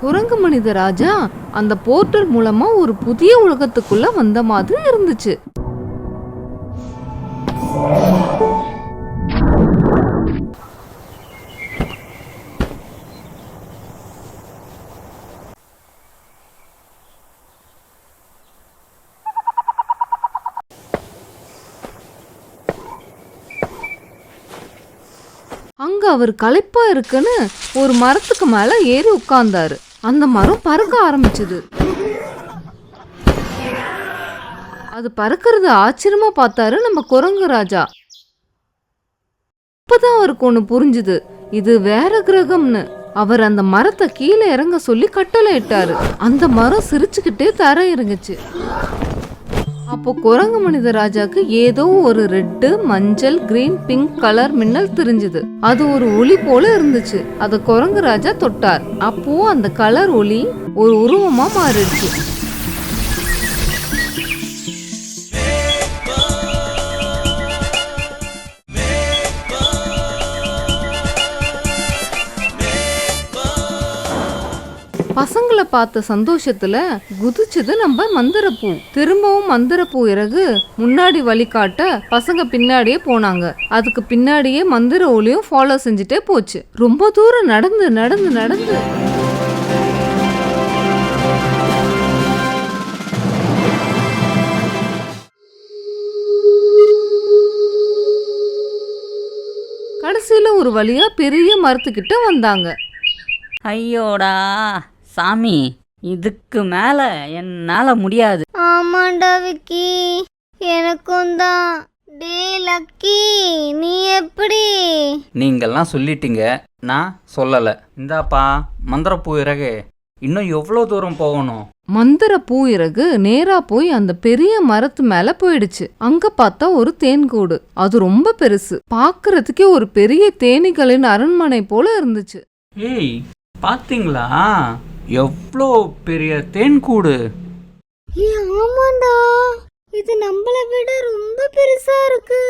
குரங்கு மனித ராஜா அந்த போர்ட்டல் மூலமா ஒரு புதிய உலகத்துக்குள்ள வந்த மாதிரி இருந்துச்சு. அங்க அவர் களைப்பா இருக்குன்னு ஒரு மரத்துக்கு மேல ஏறி உட்கார்ந்தாரு. அந்த மரம் பறக்க ஆரம்பிச்சது. அது பறக்கிறது ஆச்சரியமா பார்த்தாரு நம்ம குரங்கு ராஜா. அப்பதான் அவருக்கு ஒன்று புரிஞ்சுது. இது வேற கிரகம்னு. அவர் அந்த மரத்தை கீழே இறங்க சொல்லி கட்டளை இட்டாரு. அந்த மரம் சிரிச்சுக்கிட்டே தர இறங்குச்சு அப்போ குரங்கு மனித ராஜாக்கு ஏதோ ஒரு ரெட்டு மஞ்சள் கிரீன் பிங்க் கலர் மின்னல் தெரிஞ்சது. அது ஒரு ஒளி போல இருந்துச்சு. அத குரங்கு ராஜா தொட்டார். அப்போ அந்த கலர் ஒளி ஒரு உருவமா மாறிடுச்சு. பசங்களை பார்த்த சந்தோஷத்துல குதிச்சது நம்ம மந்திரப்பூ. திரும்பவும் மந்திரப்பூ இறகு முன்னாடி வழிகாட்ட பசங்க பின்னாடியே போனாங்க. அதுக்கு பின்னாடியே மந்திர ஒளியும் ஃபாலோ செஞ்சுட்டே போச்சு. ரொம்ப தூரம் நடந்து நடந்து நடந்து. கடைசியில ஒரு வழியா பெரிய மரத்துக்கிட்ட வந்தாங்க. ஐயோடா. சாமி இதுக்கு மேல என்னால முடியாது. ஆமாண்டா விக்கி. எனக்கும் தான். டே லக்கி நீ எப்படி? நீங்கள்லாம் சொல்லிட்டீங்க நான் சொல்லலை. இந்தாப்பா மந்திரப்பூ இறகு. இன்னும் எவ்வளோ தூரம் போகணும்? மந்திர பூ இறகு நேரா போய் அந்த பெரிய மரத்து மேல போயிடுச்சு. அங்க பார்த்தா ஒரு தேன்கூடு. அது ரொம்ப பெருசு. பார்க்கறதுக்கே ஒரு பெரிய தேனீகளின் அரண்மனை போல இருந்துச்சு. ஏய் பார்த்தீங்களா? எவ்வளோ பெரிய தேன்கூடு? ஏ ஆமாண்டா இது நம்மள விட ரொம்ப பெருசா இருக்கு.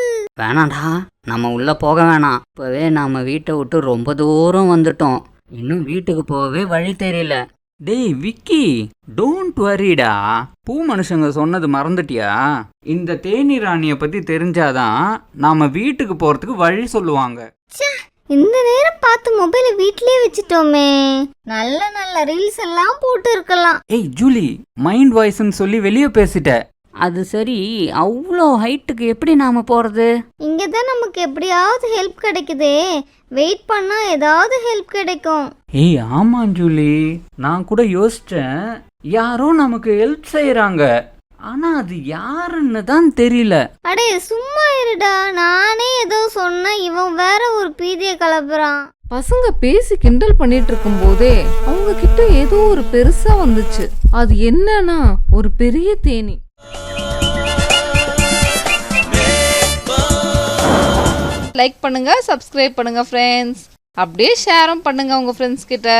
வேணாடா நம்ம உள்ள போக வேணாம். இப்பவே நாம வீட்டை விட்டு ரொம்ப தூரம் வந்துட்டோம். இன்னும் வீட்டுக்கு போகவே வழி தெரியல. டேய் விக்கி டோன்ட் வரிடா. பூ மனுஷங்க சொன்னது மறந்துட்டியா? இந்த தேனி ராணியை பற்றி தெரிஞ்சாதான் நாம வீட்டுக்கு போகிறதுக்கு வழி சொல்லுவாங்க. இந்த நேரம் பார்த்து மொபைலை வீட்லயே வச்சுட்டோமே. நல்ல நல்ல ரீல்ஸ் எல்லாம் போட்டு இருக்கலாம். ஏய் ஜூலி மைண்ட் வாய்ஸ்ன்னு சொல்லி வெளியே பேசிட்ட. அது சரி அவ்வளோ ஹைட்டுக்கு எப்படி நாம போறது? இங்க தான் நமக்கு எப்படியாவது ஹெல்ப் கிடைக்குதே. வெயிட் பண்ணா ஏதாவது ஹெல்ப் கிடைக்கும். ஏய் ஆமாம் ஜூலி. நான் கூட யோசிச்சேன். யாரோ நமக்கு ஹெல்ப் செய்கிறாங்க ஆனால் அது யாருன்னு தான் தெரியல. அடே சும்மா இருடா. நானே ஏதோ சொன்னா இவன் வேற ஒரு பீதிய கலப்புறான் பசங்க பேசி கிண்டல் பண்ணிட்டு இருக்கும் போதே அவங்க கிட்ட ஏதோ ஒரு பெருசா வந்துச்சு. அது என்னன்னா ஒரு பெரிய தேனி. லைக் பண்ணுங்க சப்ஸ்கிரைப் பண்ணுங்க ஃப்ரெண்ட்ஸ் அப்படியே ஷேரும் பண்ணுங்க உங்க ஃப்ரெண்ட்ஸ் கிட்ட.